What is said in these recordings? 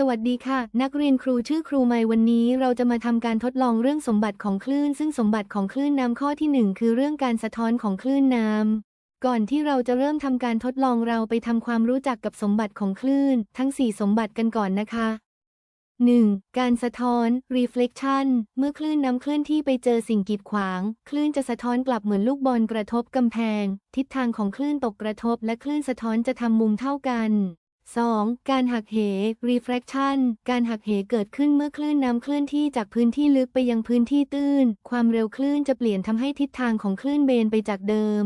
สวัสดีค่ะ นักเรียนครูชื่อครูไมวันนี้ เราจะมาทำการทดลองเรื่องสมบัติของคลื่น ซึ่งสมบัติของคลื่นน้ำข้อที่หนึ่งคือเรื่องการสะท้อนของคลื่นน้ำก่อนที่เราจะเริ่มทำการทดลองเราไปทำความรู้จักกับสมบัติของคลื่น ทั้ง 4 สมบัติกันก่อนนะคะ 1. การสะท้อน reflection เมื่อคลื่นน้ำเคลื่อนที่ไปเจอสิ่งกีดขวาง คลื่นจะสะท้อนกลับเหมือนลูกบอลกระทบกำแพง ทิศทางของคลื่นตกกระทบ และคลื่นสะท้อนจะทำมุมเท่ากัน 2. การหักเห refraction การหักเหเกิดขึ้นเมื่อคลื่นน้ำเคลื่อนที่จากพื้นที่ลึกไปยังพื้นที่ตื้น ความเร็วคลื่นจะเปลี่ยนทำให้ทิศทางของคลื่นเบนไปจากเดิม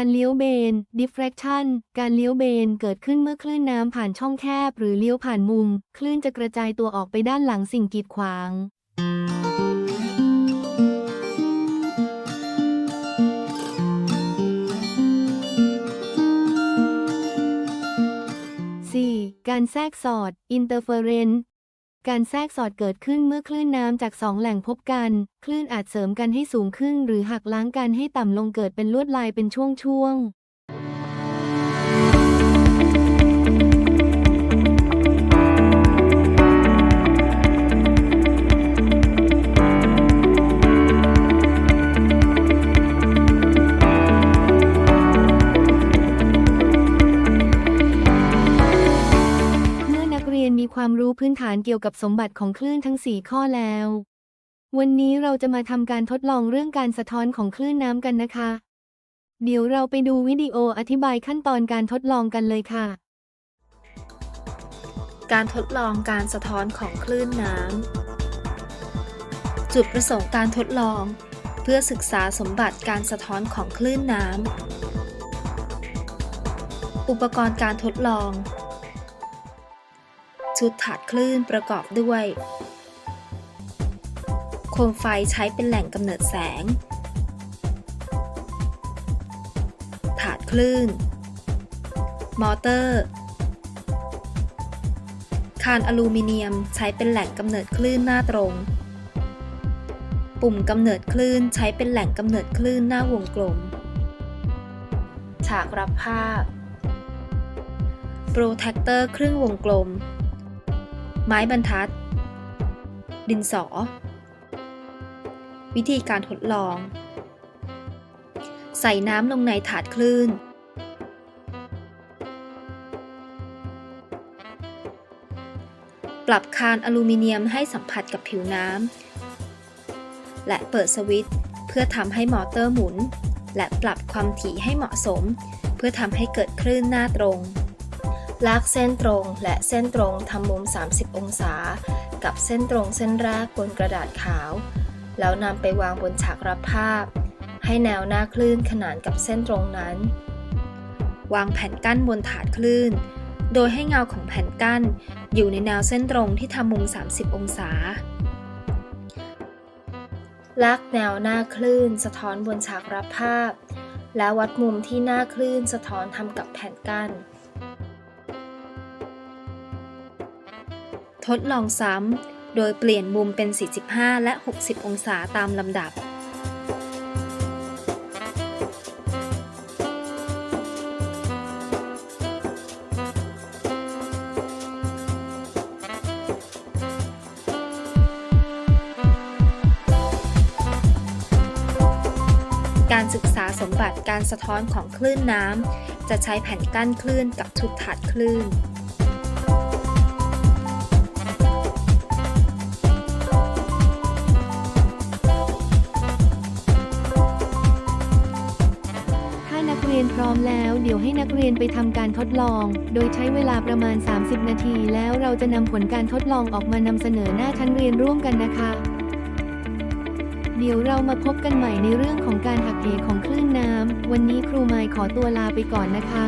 การเลี้ยวเบน diffraction การเลี้ยวเบนเกิดขึ้นเมื่อคลื่นน้ำผ่านช่องแคบ หรือเลี้ยวผ่านมุม คลื่นจะกระจายตัวออกไปด้านหลังสิ่งกีดขวางการแทรกสอด interference การแทรกสอดเกิดขึ้นเมื่อคลื่นน้ำจากสองแหล่งพบกัน คลื่นอาจเสริมกันให้สูงขึ้น หรือหักล้างกันให้ต่ำลงเกิดเป็นลวดลายเป็นช่วงๆ ความรู้พื้นฐานเกี่ยวกับสมบัติของคลื่นทั้ง 4 ข้อแล้ว วันนี้เราจะมาทำการทดลองเรื่องการสะท้อนของคลื่นน้ำกันนะคะ เดี๋ยวเราไปดูวิดีโออธิบายขั้นตอนการทดลองกันเลยค่ะ การทดลองการสะท้อนของคลื่นน้ำจุดประสงค์การทดลอง เพื่อศึกษาสมบัติการสะท้อนของคลื่นน้ำอุปกรณ์การทดลอง ชุดถาดคลื่นประกอบด้วย โคมไฟใช้เป็นแหล่งกำเนิดแสง ถาดคลื่น มอเตอร์ คานอลูมิเนียมใช้เป็นแหล่งกำเนิดคลื่นหน้าตรง ปุ่มกำเนิดคลื่นใช้เป็นแหล่งกำเนิดคลื่นหน้าวงกลม ฉากรับภาพโปรแทคเตอร์ครึ่งวงกลม ไม้บรรทัด ดินสอ วิธีการทดลอง ใส่น้ำลงในถาดคลื่น ปรับคานอลูมิเนียมให้สัมผัสกับผิวน้ำ และเปิดสวิตช์เพื่อทำให้มอเตอร์หมุน และปรับความถี่ให้เหมาะสม เพื่อทำให้เกิดคลื่นหน้าตรง ลากเส้นตรงและเส้นตรงทำมุม 30 องศา กับเส้นตรงเส้นแรกบนกระดาษขาว แล้วนำไปวางบนฉากรับภาพ ให้แนวหน้าคลื่นขนานกับเส้นตรงนั้น วางแผ่นกั้นบนถาดคลื่น โดยให้เงาของแผ่นกั้น อยู่ในแนวเส้นตรงที่ทำมุม 30 องศา ลากแนวหน้าคลื่นสะท้อนบนฉากรับภาพ แล้ววัดมุมที่หน้าคลื่นสะท้อนทำกับแผ่นกั้น ทดลองซ้ำ โดยเปลี่ยนมุมเป็น 45 และ 60 องศาตามลำดับการศึกษาสมบัติการสะท้อนของคลื่นน้ำ จะใช้แผ่นกั้นคลื่นกับชุดถาดคลื่น ดี๋ยวให้นักเรียนไปทำการทดลอง โดยใช้เวลาประมาณ 30 นาที แล้วเราจะนำผลการทดลองออกมานำเสนอหน้าชั้นเรียนร่วมกันนะคะ เดี๋ยวเรามาพบกันใหม่ในเรื่องของการหักเหของคลื่นน้ำ วันนี้ครูไมค์ขอตัวลาไปก่อนนะคะ